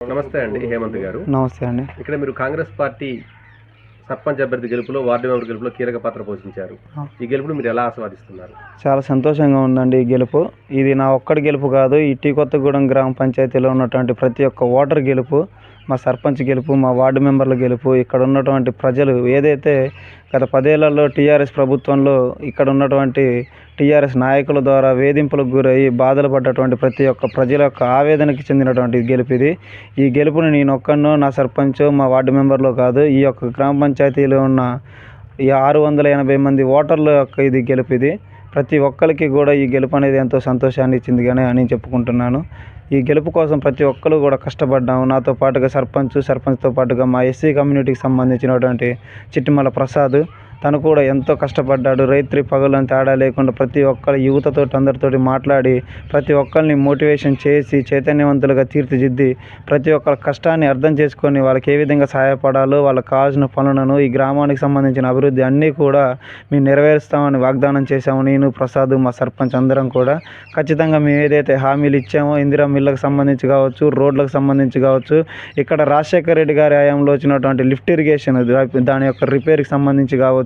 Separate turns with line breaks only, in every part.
నమస్తే అండి హేమంత్ గారు.
నమస్తే అండి.
ఇక్కడ మీరు కాంగ్రెస్ పార్టీ సర్పంచ్ అభ్యర్థి గెలుపులో వార్డు మెంబర్ గెలుపులో కీలక పాత్ర పోషించారు. ఈ గెలుపును మీరు ఎలా ఆస్వాదిస్తున్నారు?
చాలా సంతోషంగా ఉందండి ఈ గెలుపు. ఇది నా ఒక్కడి గెలుపు కాదు ఈ టీ కొత్తగూడెం గ్రామ పంచాయతీలో ఉన్నటువంటి ప్రతి ఒక్క ఓటర్ గెలుపు. మా సర్పంచ్ గెలుపు మా వార్డు మెంబర్ల గెలుపు ఇక్కడ ఉన్నటువంటి ప్రజలు ఏదైతే గత పదేళ్ళలో టీఆర్ఎస్ ప్రభుత్వంలో ఇక్కడ ఉన్నటువంటి టీఆర్ఎస్ నాయకుల ద్వారా వేధింపులకు గురయ్యి బాధలు పడ్డటువంటి ప్రతి ఒక్క ప్రజల యొక్క ఆవేదనకి చెందినటువంటి గెలుపు ఇది. ఈ గెలుపుని నేను ఒక్కనో నా సర్పంచ్ మా వార్డు మెంబర్లో కాదు ఈ యొక్క గ్రామ పంచాయతీలో ఉన్న ఈ ఆరు వందల ఎనభై మంది ఓటర్ల యొక్క ఇది గెలుపు ఇది. ప్రతి ఒక్కరికి కూడా ఈ గెలుపు అనేది ఎంతో సంతోషాన్ని ఇచ్చింది కానీ అని చెప్పుకుంటున్నాను. ఈ గెలుపు కోసం ప్రతి ఒక్కరు కూడా కష్టపడ్డాము. నాతో పాటుగా సర్పంచ్ సర్పంచ్తో పాటుగా మా ఎస్సీ కమ్యూనిటీకి సంబంధించినటువంటి చిట్టిమల ప్రసాద్ తను కూడా ఎంతో కష్టపడ్డాడు. రైత్రి పగలని తేడా లేకుండా ప్రతి ఒక్కరి యువతతో అందరితోటి మాట్లాడి ప్రతి ఒక్కరిని మోటివేషన్ చేసి చైతన్యవంతులుగా తీర్చిదిద్ది ప్రతి ఒక్కరి కష్టాన్ని అర్థం చేసుకొని వాళ్ళకి ఏ విధంగా సహాయపడాలో వాళ్ళకి కావాల్సిన పనులను ఈ గ్రామానికి సంబంధించిన అభివృద్ధి అన్నీ కూడా మేము నెరవేరుస్తామని వాగ్దానం చేశాము. నేను ప్రసాద్ మా సర్పంచ్ అందరం కూడా. ఖచ్చితంగా మేము ఏదైతే హామీలు ఇచ్చామో ఇందిరా మిల్లకు సంబంధించి కావచ్చు రోడ్లకు సంబంధించి కావచ్చు ఇక్కడ రాజశేఖర రెడ్డి గారి హయాంలో వచ్చినటువంటి లిఫ్ట్ ఇరిగేషన్ దాని యొక్క రిపేర్కి సంబంధించి కావచ్చు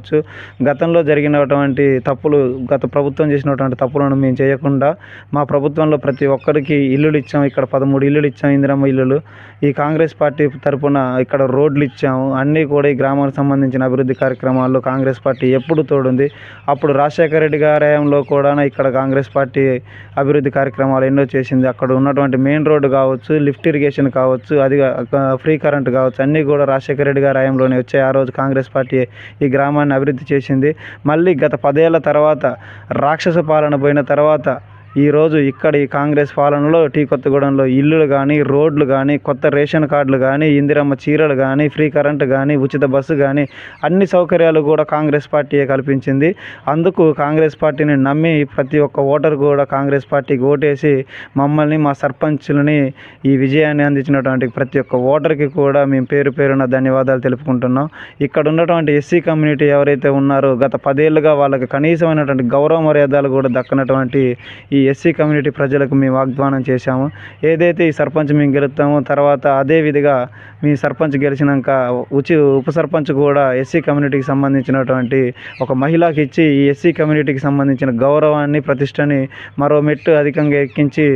గతంలో జరిగినటువంటి తప్పులు గత ప్రభుత్వం చేసినటువంటి తప్పులను మేము చేయకుండా మా ప్రభుత్వంలో ప్రతి ఒక్కరికి ఇల్లులు ఇచ్చాము ఇక్కడ పదమూడు ఇల్లులు ఇచ్చాము ఇందిరమ్మ ఇల్లులు. ఈ కాంగ్రెస్ పార్టీ తరపున ఇక్కడ రోడ్లు ఇచ్చాము. అన్నీ కూడా ఈ గ్రామానికి సంబంధించిన అభివృద్ధి కార్యక్రమాల్లో కాంగ్రెస్ పార్టీ ఎప్పుడు తోడుంది. అప్పుడు రాజశేఖర రెడ్డి గారి హయాంలో కూడా ఇక్కడ కాంగ్రెస్ పార్టీ అభివృద్ధి కార్యక్రమాలు ఎన్నో చేసింది. అక్కడ ఉన్నటువంటి మెయిన్ రోడ్డు కావచ్చు లిఫ్ట్ ఇరిగేషన్ కావచ్చు అది ఫ్రీ కరెంట్ కావచ్చు అన్నీ కూడా రాజశేఖర రెడ్డి గారి హయాంలోనే వచ్చాయి. ఆ రోజు కాంగ్రెస్ పార్టీ ఈ గ్రామాన్ని అభివృద్ధి చేసింది. మళ్ళీ గత పదేళ్ళ తర్వాత రాక్షస పాలన పోయిన తర్వాత ఈరోజు ఇక్కడ ఈ కాంగ్రెస్ పాలనలో టీ కొత్తగూడెంలో ఇల్లులు కానీ రోడ్లు కానీ కొత్త రేషన్ కార్డులు కానీ ఇందిరమ్మ చీరలు కానీ ఫ్రీ కరెంట్ కానీ ఉచిత బస్సు కానీ అన్ని సౌకర్యాలు కూడా కాంగ్రెస్ పార్టీయే కల్పించింది. అందుకు కాంగ్రెస్ పార్టీని నమ్మి ప్రతి ఒక్క ఓటర్ కూడా కాంగ్రెస్ పార్టీకి ఓటేసి మమ్మల్ని మా సర్పంచులని ఈ విజయాన్ని అందించినటువంటి ప్రతి ఒక్క ఓటర్కి కూడా మేము పేరు పేరున ధన్యవాదాలు తెలుపుకుంటున్నాం. ఇక్కడ ఉన్నటువంటి ఎస్సీ కమ్యూనిటీ ఎవరైతే ఉన్నారో గత పదేళ్ళుగా వాళ్ళకి కనీసమైనటువంటి గౌరవ మర్యాదలు కూడా దక్కనటువంటి ఈ ఈ ఎస్సీ కమ్యూనిటీ ప్రజలకు మేము వాగ్దానం చేశాము. ఏదైతే ఈ సర్పంచ్ మేము గెలుస్తామో తర్వాత అదే విధిగా మీ సర్పంచ్ గెలిచినాక ఉచి ఉప సర్పంచ్ కూడా ఎస్సీ కమ్యూనిటీకి సంబంధించినటువంటి ఒక మహిళకి ఇచ్చి ఈ ఎస్సీ కమ్యూనిటీకి సంబంధించిన గౌరవాన్ని ప్రతిష్టని మరో మెట్టు అధికంగా ఎక్కించి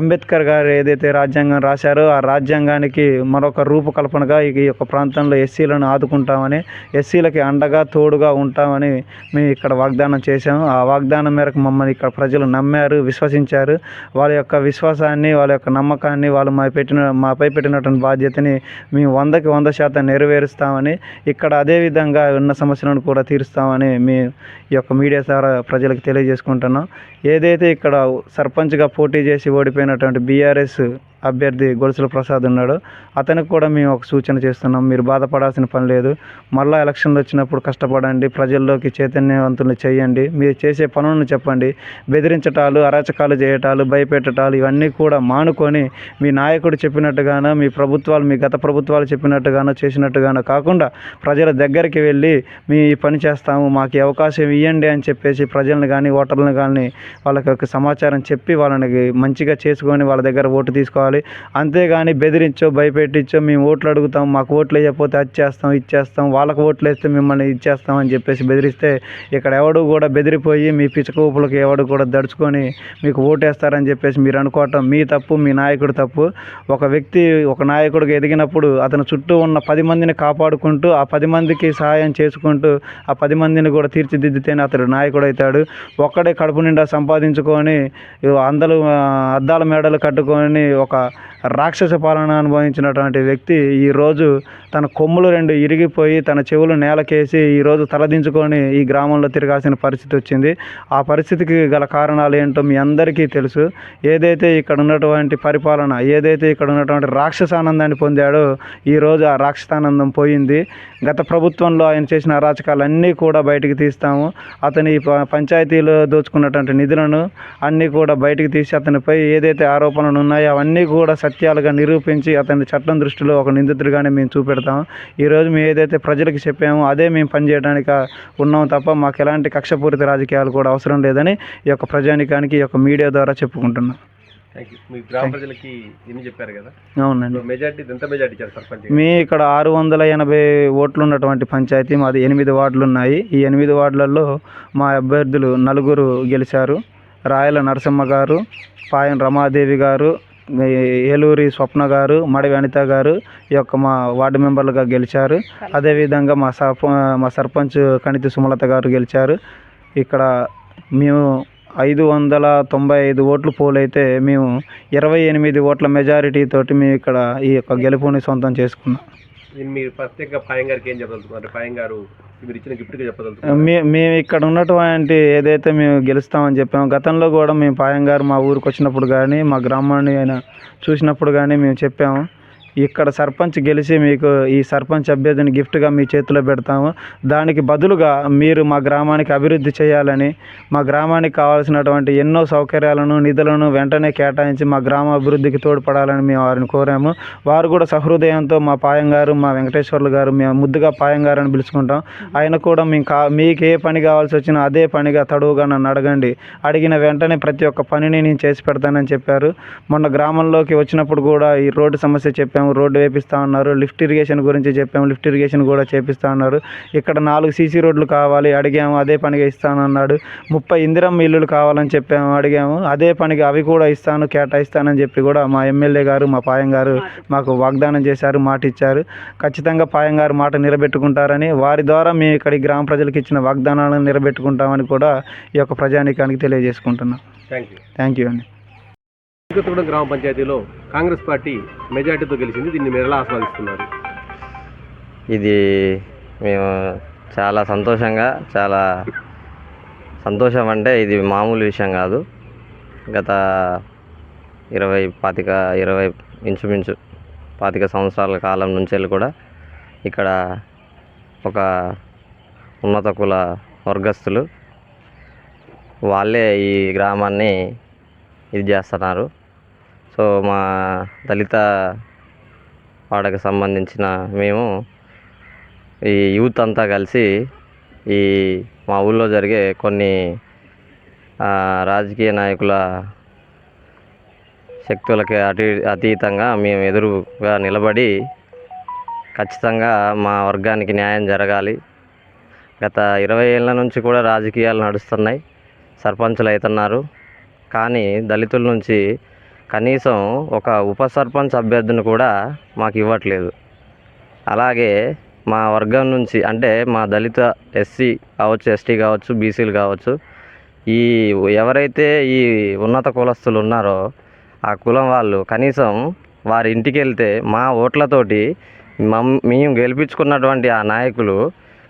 అంబేద్కర్ గారు ఏదైతే రాజ్యాంగం రాశారో ఆ రాజ్యాంగానికి మరొక రూపకల్పనగా ఈ యొక్క ప్రాంతంలో ఎస్సీలను ఆదుకుంటామని ఎస్సీలకి అండగా తోడుగా ఉంటామని మేము ఇక్కడ వాగ్దానం చేశాము. ఆ వాగ్దానం మేరకు మమ్మల్ని ఇక్కడ ప్రజలు నమ్మారు విశ్వసించారు. వాళ్ళ యొక్క విశ్వాసాన్ని వాళ్ళ యొక్క నమ్మకాన్ని వాళ్ళు మా పెట్టిన మాపై పెట్టినటువంటి బాధ్యతని మేము వందకి వంద శాతం నెరవేరుస్తామని ఇక్కడ అదేవిధంగా ఉన్న సమస్యలను కూడా తీరుస్తామని మీ యొక్క మీడియా ద్వారా ప్రజలకు తెలియజేసుకుంటున్నాం. ఏదైతే ఇక్కడ సర్పంచ్గా పోటీ చేసి ఓడిపోయినటువంటి బీఆర్ఎస్ అభ్యర్థి గొలుసుల ప్రసాద్ ఉన్నాడు. అతనికి కూడా మేము ఒక సూచన చేస్తున్నాం. మీరు బాధపడాల్సిన పని లేదు. మళ్ళీ ఎలక్షన్లు వచ్చినప్పుడు కష్టపడండి. ప్రజల్లోకి చైతన్యవంతులు చేయండి. మీరు చేసే పనులను చెప్పండి. బెదిరించటాలు అరాచకాలు చేయటాలు భయపెట్టటాలు ఇవన్నీ కూడా మానుకొని మీ నాయకుడు చెప్పినట్టుగానో మీ ప్రభుత్వాలు మీ గత ప్రభుత్వాలు చెప్పినట్టుగానో చేసినట్టుగానో కాకుండా ప్రజల దగ్గరికి వెళ్ళి మీ పని చేస్తాము మాకు అవకాశం ఇవ్వండి అని చెప్పేసి ప్రజలను కానీ ఓటర్లను కానీ వాళ్ళకి ఒక సమాచారం చెప్పి వాళ్ళని మంచిగా చేసుకొని వాళ్ళ దగ్గర ఓటు తీసుకోవాలి. అంతేగాని బెదిరించో భయపెట్టించో మేము ఓట్లు అడుగుతాం మాకు ఓట్లు వేయకపోతే అది చేస్తాం ఇచ్చేస్తాం వాళ్ళకి ఓట్లు వేస్తే మిమ్మల్ని ఇచ్చేస్తాం అని చెప్పేసి బెదిరిస్తే ఇక్కడ ఎవడు కూడా బెదిరిపోయి మీ పిచ్చకూపులకు ఎవడు కూడా దడుచుకొని మీకు ఓటేస్తారని చెప్పేసి మీరు అనుకోవటం మీ తప్పు మీ నాయకుడు తప్పు. ఒక వ్యక్తి ఒక నాయకుడికి ఎదిగినప్పుడు అతని చుట్టూ ఉన్న పది మందిని కాపాడుకుంటూ ఆ పది మందికి సహాయం చేసుకుంటూ ఆ పది మందిని కూడా తీర్చిదిద్దితేనే అతడు నాయకుడు అవుతాడు. ఒక్కడే కడుపు నిండా సంపాదించుకొని అందరూ అద్దాల మేడలు కట్టుకొని ఒక రాక్షస పాలన అనుభవించినటువంటి వ్యక్తి ఈరోజు తన కొమ్ములు రెండు ఇరిగిపోయి తన చెవులు నేలకేసి ఈరోజు తలదించుకొని ఈ గ్రామంలో తిరగాల్సిన పరిస్థితి వచ్చింది. ఆ పరిస్థితికి గల కారణాలు ఏంటో మీ అందరికీ తెలుసు. ఏదైతే ఇక్కడ ఉన్నటువంటి పరిపాలన ఏదైతే ఇక్కడ ఉన్నటువంటి రాక్షసానందాన్ని పొందాడో ఈరోజు ఆ రాక్షసానందం పోయింది. గత ప్రభుత్వంలో ఆయన చేసిన అరాచకాలన్నీ కూడా బయటికి తీస్తాము. అతని పంచాయతీలో దోచుకున్నటువంటి నిధులను అన్నీ కూడా బయటికి తీసి అతనిపై ఏదైతే ఆరోపణలు ఉన్నాయో అవన్నీ కూడా సత్యాలుగా నిరూపించి అతని చట్టం దృష్టిలో ఒక నిందితుడిగానే మేము చూపెడతాం ఈరోజు మేము ఏదైతే ప్రజలకు చెప్పామో అదే మేము పనిచేయడానికి ఉన్నాం తప్ప మాకు ఎలాంటి కక్షపూరిత రాజకీయాలు కూడా అవసరం లేదని ఈ యొక్క ప్రజానికానికి ఈ యొక్క మీడియా ద్వారా చెప్పుకుంటున్నాం.
మీ గ్రామ ప్రజలకి ఎన్ని చెప్పారు కదా.
అవునండి.
మెజార్టీ ఎంత మెజార్టీ ఇచ్చారు సర్పంచ్
మీ ఇక్కడ ఆరు వందల ఎనభై ఓట్లు ఉన్నటువంటి పంచాయతీ మాది ఎనిమిది వార్డులు ఉన్నాయి. ఈ ఎనిమిది వార్డులలో మా అభ్యర్థులు నలుగురు గెలిచారు. రాయల నరసింహ గారు పాయన్ రమాదేవి గారు ఏలూరి స్వప్న గారు మడి అనిత గారు ఈ యొక్క మా వార్డు మెంబర్లుగా గెలిచారు. అదేవిధంగా మా సర్ప మా సర్పంచ్ కణితి సుమలత గారు గెలిచారు. ఇక్కడ మేము ఐదు వందల తొంభై ఐదు ఓట్లు పోలైతే మేము ఇరవై ఎనిమిది ఓట్ల మెజారిటీ తోటి మేము ఇక్కడ ఈ యొక్క గెలుపుని సొంతం చేసుకున్నాం.
దీన్ని మీరు ప్రత్యేకంగా పాయం గారికి ఏం చెప్పదలుచుకున్నారు? అంటే పాయం గారు మీరు ఇచ్చిన గిఫ్ట్గా చెప్పదలుచుకున్నారు?
మే మేము ఇక్కడ ఉన్నటువంటి ఏదైతే మేము గెలుస్తామని చెప్పాము గతంలో కూడా మేము పాయం గారు మా ఊరికి వచ్చినప్పుడు కానీ మా గ్రామాన్ని ఆయన చూసినప్పుడు కానీ మేము చెప్పాము. ఇక్కడ సర్పంచ్ గెలిచి మీకు ఈ సర్పంచ్ అభ్యర్థిని గిఫ్ట్గా మీ చేతిలో పెడతాము. దానికి బదులుగా మీరు మా గ్రామానికి అభివృద్ధి చేయాలని మా గ్రామానికి కావాల్సినటువంటి ఎన్నో సౌకర్యాలను నిధులను వెంటనే కేటాయించి మా గ్రామ అభివృద్ధికి తోడ్పడాలని మేము వారిని కోరాము. వారు కూడా సహృదయంతో మా పాయం గారు మా వెంకటేశ్వర్లు గారు మేము ముద్దుగా పాయం గారు అని పిలుచుకుంటాం. ఆయన కూడా మేము కా మీకు ఏ పని కావాల్సి వచ్చినా అదే పనిగా తడువుగా నన్ను అడగండి. అడిగిన వెంటనే ప్రతి ఒక్క పనిని నేను చేసి పెడతానని చెప్పారు. మొన్న గ్రామంలోకి వచ్చినప్పుడు కూడా ఈ రోడ్డు సమస్య చెప్పాము రోడ్డు వేపిస్తా ఉన్నారు. లిఫ్ట్ ఇరిగేషన్ గురించి చెప్పాము లిఫ్ట్ ఇరిగేషన్ కూడా చేపిస్తా ఉన్నారు. ఇక్కడ నాలుగు సీసీ రోడ్లు కావాలి అడిగాము అదే పనిగా ఇస్తానన్నాడు ముప్పై ఇందిరమ్మ ఇల్లులు కావాలని చెప్పాము అడిగాము. అదే పనిగా అవి కూడా ఇస్తాను కేటాయిస్తానని చెప్పి కూడా మా ఎమ్మెల్యే గారు మా పాయం గారు మాకు వాగ్దానం చేశారు మాట ఇచ్చారు. ఖచ్చితంగా పాయం గారు మాట నిలబెట్టుకుంటారని వారి ద్వారా మేము ఇక్కడ గ్రామ ప్రజలకు ఇచ్చిన వాగ్దానాలను నిలబెట్టుకుంటామని కూడా ఈ యొక్క ప్రజానీకానికి తెలియజేసుకుంటున్నాం.
థ్యాంక్ యూ
థ్యాంక్ యూ అండి.
కొత్తగూడెం గ్రామ పంచాయతీలో కాంగ్రెస్ పార్టీ మెజార్టీతో గెలిచింది. దీన్ని మీరు ఎలా ఆస్వాదిస్తున్నారు.
ఇది మేము చాలా సంతోషంగా చాలా సంతోషం అంటే ఇది మామూలు విషయం కాదు. గత ఇరవై పాతిక ఇరవై ఇంచుమించు పాతిక సంవత్సరాల కాలం నుంచి వెళ్ళి కూడా ఇక్కడ ఒక ఉన్నత కుల వర్గస్తులు వాళ్ళే ఈ గ్రామాన్ని ఇది చేస్తున్నారు. సో మా దళిత వాడకు సంబంధించిన మేము ఈ యూత్ అంతా కలిసి ఈ మా ఊళ్ళో జరిగే కొన్ని రాజకీయ నాయకుల శక్తులకి అటు అతీతంగా మేము ఎదురుగా నిలబడి ఖచ్చితంగా మా వర్గానికి న్యాయం జరగాలి. గత ఇరవై ఏళ్ళ నుంచి కూడా రాజకీయాలు నడుస్తున్నాయి. సర్పంచులు అవుతున్నారు కానీ దళితుల నుంచి కనీసం ఒక ఉప సర్పంచ్ అభ్యర్థిని కూడా మాకు ఇవ్వట్లేదు. అలాగే మా వర్గం నుంచి అంటే మా దళిత ఎస్సీ కావచ్చు ఎస్టీ కావచ్చు బీసీలు కావచ్చు ఈ ఎవరైతే ఈ ఉన్నత కులస్తులు ఉన్నారో ఆ కులం వాళ్ళు కనీసం వారి ఇంటికి వెళ్తే మా ఓట్లతోటి మమ్ మేము గెలిపించుకున్నటువంటి ఆ నాయకులు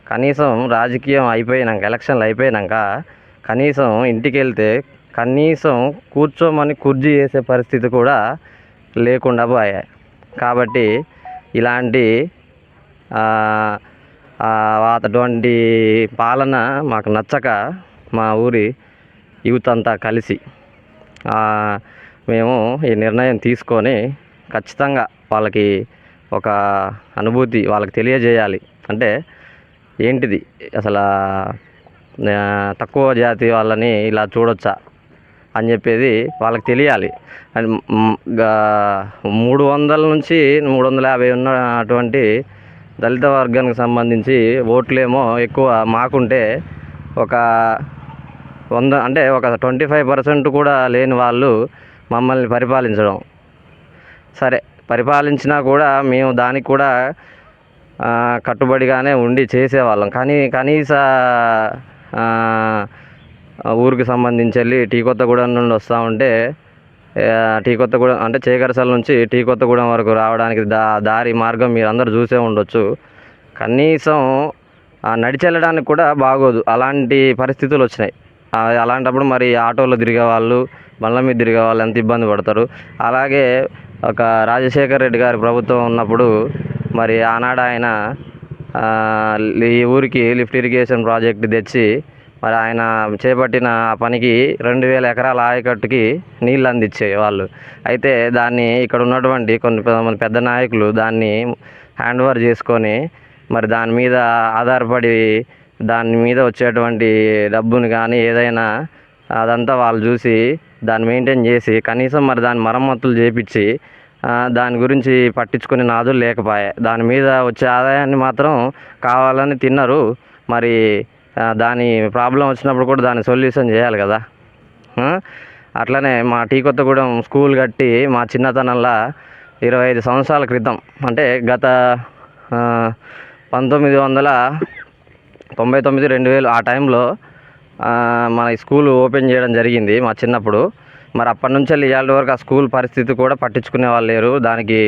కనీసం రాజకీయం అయిపోయినాక ఎలక్షన్లు అయిపోయినాక కనీసం ఇంటికి వెళ్తే కనీసం కూర్చోమని కుర్చీ చేసే పరిస్థితి కూడా లేకుండా పోయాయి. కాబట్టి ఇలాంటి అటువంటి పాలన మాకు నచ్చక మా ఊరి యూత్ అంతా కలిసి మేము ఈ నిర్ణయం తీసుకొని ఖచ్చితంగా వాళ్ళకి ఒక అనుభూతి వాళ్ళకి తెలియజేయాలి. అంటే ఏంటిది? అసలు తక్కువ జాతి వాళ్ళని ఇలా చూడొచ్చా? అని చెప్పేది వాళ్ళకి తెలియాలి. అండ్ గా- మూడు వందల నుంచి మూడు వందల యాభై ఉన్నటువంటి దళిత వర్గానికి సంబంధించి ఓట్లేమో ఎక్కువ మాకుంటే ఒక వంద అంటే ఒక ట్వంటీ ఫైవ్ పర్సెంట్ కూడా లేని వాళ్ళు మమ్మల్ని పరిపాలించడం. సరే పరిపాలించినా కూడా మేము దానికి కూడా కట్టుబడిగానే ఉండి చేసేవాళ్ళం. కానీ కనీస ఊరికి సంబంధించి వెళ్ళి టీ కొత్తగూడెం నుండి వస్తూ ఉంటే టీ కొత్తగూడెం అంటే చేకరసల నుంచి టీ కొత్తగూడెం వరకు రావడానికి దా దారి మార్గం మీరు అందరూ చూసే ఉండొచ్చు. కనీసం నడిచెళ్ళడానికి కూడా బాగోదు. అలాంటి పరిస్థితులు వచ్చినాయి. అలాంటప్పుడు మరి ఆటోలో తిరిగే వాళ్ళు బండ్ల మీద తిరిగే వాళ్ళు ఎంత ఇబ్బంది పడతారు? అలాగే ఒక రాజశేఖర్ రెడ్డి గారి ప్రభుత్వం ఉన్నప్పుడు మరి ఆనాడు ఆయన ఈ ఊరికి లిఫ్ట్ ఇరిగేషన్ ప్రాజెక్ట్ తెచ్చి మరి ఆయన చేపట్టిన ఆ పనికి రెండు వేల ఎకరాల ఆయకట్టుకి నీళ్ళు అందించే వాళ్ళు. అయితే దాన్ని ఇక్కడ ఉన్నటువంటి కొన్ని మంది పెద్ద నాయకులు దాన్ని హ్యాండ్ ఓవర్ చేసుకొని మరి దాని మీద ఆధారపడి దాని మీద వచ్చేటువంటి డబ్బుని కానీ ఏదైనా అదంతా వాళ్ళు చూసి దాన్ని మెయింటైన్ చేసి కనీసం మరి దాని మరమ్మతులు చేపించి దాని గురించి పట్టించుకునే నాదులు లేకపోయాయి దాని మీద వచ్చే ఆదాయాన్ని మాత్రం కావాలని తిన్నారు. మరి దాని ప్రాబ్లం వచ్చినప్పుడు కూడా దాని సొల్యూషన్ చేయాలి కదా. అట్లనే మా టీ కొత్తగూడెం స్కూల్ కట్టి మా చిన్నతనంలో ఇరవై ఐదు సంవత్సరాల క్రితం అంటే గత పంతొమ్మిది వందల తొంభై తొమ్మిది రెండు వేలు ఆ టైంలో మన ఈ స్కూల్ ఓపెన్ చేయడం జరిగింది మా చిన్నప్పుడు. మరి అప్పటి నుంచి వెళ్ళి ఇవాళ వరకు ఆ స్కూల్ పరిస్థితి కూడా పట్టించుకునే వాళ్ళు లేరు. దానికి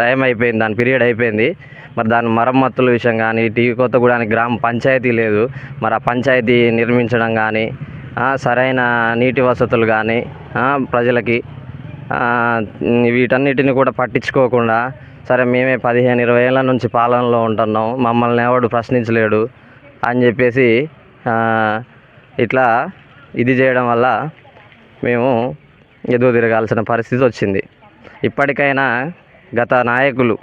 టైం అయిపోయింది దాని పీరియడ్ అయిపోయింది. మరి దాని మరమ్మతుల విషయం కానీ టీ కొత్తగూడానికి గ్రామ పంచాయతీ లేదు. మరి ఆ పంచాయతీ నిర్మించడం కానీ సరైన నీటి వసతులు కానీ ప్రజలకి వీటన్నిటిని కూడా పట్టించుకోకుండా సరే మేమే పదిహేను ఇరవై ఏళ్ళ నుంచి పాలనలో ఉంటున్నాం. మమ్మల్ని ఎవడు ప్రశ్నించలేడు అని చెప్పేసి ఇట్లా ఇది చేయడం వల్ల మేము ఎదురు తిరగాల్సిన పరిస్థితి వచ్చింది. ఇప్పటికైనా గత నాయకులు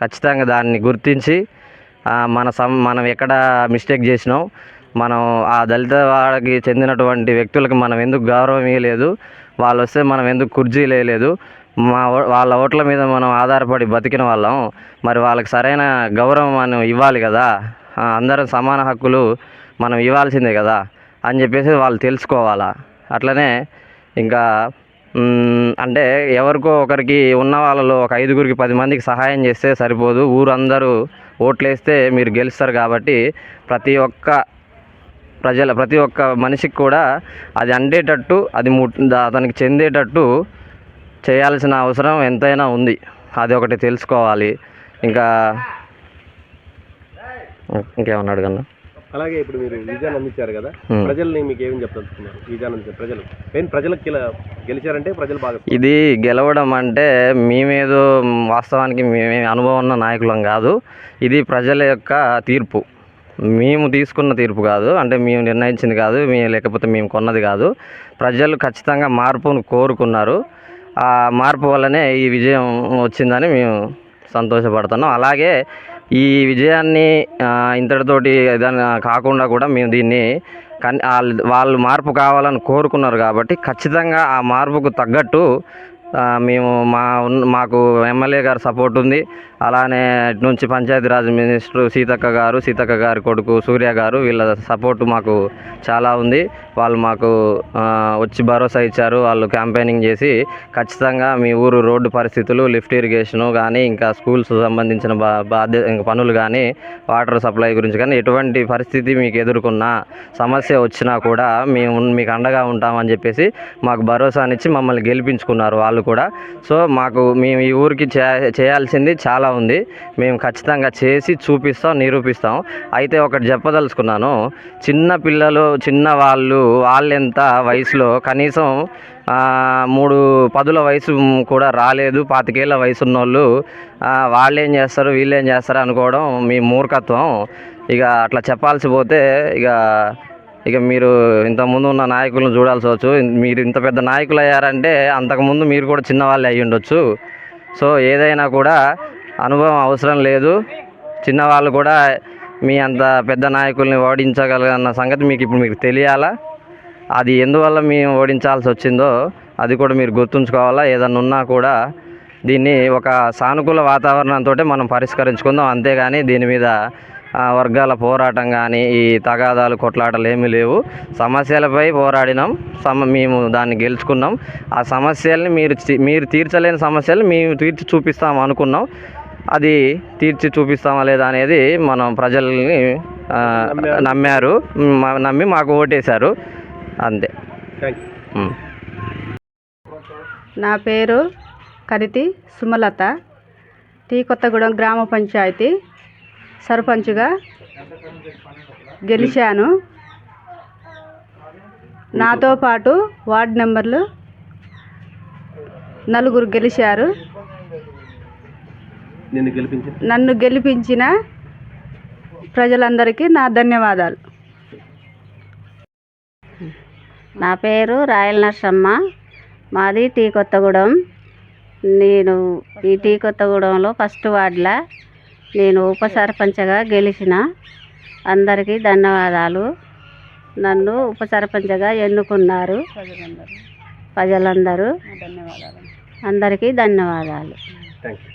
ఖచ్చితంగా దాన్ని గుర్తించి మన సం మనం ఎక్కడ మిస్టేక్ చేసినాం మనం ఆ దళిత వాడికి చెందినటువంటి వ్యక్తులకు మనం ఎందుకు గౌరవం ఇవ్వలేదు వాళ్ళు వస్తే మనం ఎందుకు కుర్జీ లేదు మా వాళ్ళ ఓట్ల మీద మనం ఆధారపడి బతికిన వాళ్ళం మరి వాళ్ళకి సరైన గౌరవం మనం ఇవ్వాలి కదా అందరం సమాన హక్కులు మనం ఇవ్వాల్సిందే కదా అని చెప్పేసి వాళ్ళు తెలుసుకోవాలా. అట్లనే ఇంకా అంటే ఎవరికో ఒకరికి ఉన్న వాళ్ళలో ఒక ఐదుగురికి పది మందికి సహాయం చేస్తే సరిపోదు. ఊరందరూ ఓట్లేస్తే మీరు గెలుస్తారు కాబట్టి ప్రతి ఒక్క ప్రజల ప్రతి ఒక్క మనిషికి కూడా అది అందేటట్టు అది ము అతనికి చెందేటట్టు చేయాల్సిన అవసరం ఎంతైనా ఉంది. అది ఒకటి తెలుసుకోవాలి. ఇంకా ఇంకేమన్నా కన్నా?
అలాగే ఇప్పుడు మీరు విజయాన్ని అందించారు కదా
Hmm.
ప్రజల్ని మీకు ఏమని చెప్తున్నారు విజయాన్ని అందించారు ప్రజలు. మెయిన్ ప్రజలకు గెలిచారంటే ప్రజలు బాగా
ఇది గెలవడం అంటే మేమేదో వాస్తవానికి మేమే అనుభవం ఉన్న నాయకులం కాదు. ఇది ప్రజల యొక్క తీర్పు. మేము తీసుకున్న తీర్పు కాదు. అంటే మేము నిర్ణయించింది కాదు మీ లేకపోతే మేము కొన్నది కాదు. ప్రజలు ఖచ్చితంగా మార్పును కోరుకున్నారు. ఆ మార్పు వల్లనే ఈ విజయం వచ్చిందని మేము సంతోషపడుతున్నాం. అలాగే ఈ విజయాన్ని ఇంతటితోటి దాన్ని కాకుండా కూడా మేము దీన్ని కన్ వాళ్ళు మార్పు కావాలని కోరుకున్నారు కాబట్టి ఖచ్చితంగా ఆ మార్పుకు తగ్గట్టు మేము మా మాకు ఎమ్మెల్యే గారి సపోర్ట్ ఉంది. అలానే నుంచి పంచాయతీరాజ్ మినిస్టర్ సీతక్క గారు సీతక్క గారి కొడుకు సూర్య గారు వీళ్ళ సపోర్ట్ మాకు చాలా ఉంది. వాళ్ళు మాకు వచ్చి భరోసా ఇచ్చారు. వాళ్ళు క్యాంపెయినింగ్ చేసి ఖచ్చితంగా మీ ఊరు రోడ్డు పరిస్థితులు లిఫ్ట్ ఇరిగేషను కానీ ఇంకా స్కూల్స్ సంబంధించిన బా బాధ్యత ఇంకా పనులు కానీ వాటర్ సప్లై గురించి కానీ ఎటువంటి పరిస్థితి మీకు ఎదుర్కొన్నా సమస్య వచ్చినా కూడా మేము మీకు అండగా ఉంటామని చెప్పేసి మాకు భరోసానిచ్చి మమ్మల్ని గెలిపించుకున్నారు వాళ్ళు కూడా. సో మాకు మేము ఈ ఊరికి చే చేయాల్సింది చాలా ఉంది. మేము ఖచ్చితంగా చేసి చూపిస్తాం నిరూపిస్తాం. అయితే ఒకటి చెప్పదలుచుకున్నాను. చిన్న పిల్లలు చిన్న వాళ్ళు వాళ్ళెంత వయసులో? కనీసం మూడు పదుల వయసు కూడా రాలేదు. పాతికేళ్ళ వయసు ఉన్నోళ్ళు వాళ్ళు ఏం చేస్తారు వీళ్ళు ఏం చేస్తారు అనుకోవడం మీ మూర్ఖత్వం. ఇక అట్లా చెప్పాల్సి పోతే ఇక ఇక మీరు ఇంతకుముందు ఉన్న నాయకులను చూడాల్సి వచ్చు. మీరు ఇంత పెద్ద నాయకులు అయ్యారంటే అంతకుముందు మీరు కూడా చిన్నవాళ్ళు అయ్యి ఉండొచ్చు సో ఏదైనా కూడా అనుభవం అవసరం లేదు. చిన్నవాళ్ళు కూడా మీ అంత పెద్ద నాయకుల్ని ఓడించగలన్న సంగతి మీకు ఇప్పుడు మీకు తెలియాలా? అది ఎందువల్ల మేము ఓడించాల్సి వచ్చిందో అది కూడా మీరు గుర్తుంచుకోవాలా? ఏదన్నా ఉన్నా కూడా దీన్ని ఒక సానుకూల వాతావరణంతో మనం పరిష్కరించుకుందాం. అంతేగాని దీని మీద వర్గాల పోరాటం కానీ ఈ తగాదాలు కొట్లాటలు ఏమీ లేవు. సమస్యలపై పోరాడినాం. సమ మేము దాన్ని గెలుచుకున్నాం. ఆ సమస్యల్ని మీరు మీరు తీర్చలేని సమస్యలు మేము తీర్చి చూపిస్తాం అనుకున్నాం. అది తీర్చి చూపిస్తామా లేదా అనేది మనం ప్రజల్ని నమ్మారు. మ- నమ్మి మాకు ఓటేశారు. అంతే.
నా పేరు కరితి సుమలత. టీ కొత్తగూడెం గ్రామ పంచాయతీ సర్పంచ్గా గెలిచాను. నాతో పాటు వార్డు నెంబర్లు నలుగురు గెలిచారు.
నిన్ను గెలిపించి
నన్ను గెలిపించిన ప్రజలందరికీ నా ధన్యవాదాలు.
నా పేరు రాయల నర్సమ్మ. మాది టీ కొత్తగూడెం. నేను ఈ టీ కొత్తగూడెంలో ఫస్ట్ వార్డులో నేను ఉప సర్పంచ్గా గెలిచిన. అందరికీ ధన్యవాదాలు. నన్ను ఉప సర్పంచ్గా ఎన్నుకున్నారు ప్రజలందరూ.
ధన్యవాదాలు.
అందరికీ ధన్యవాదాలు.
Thank you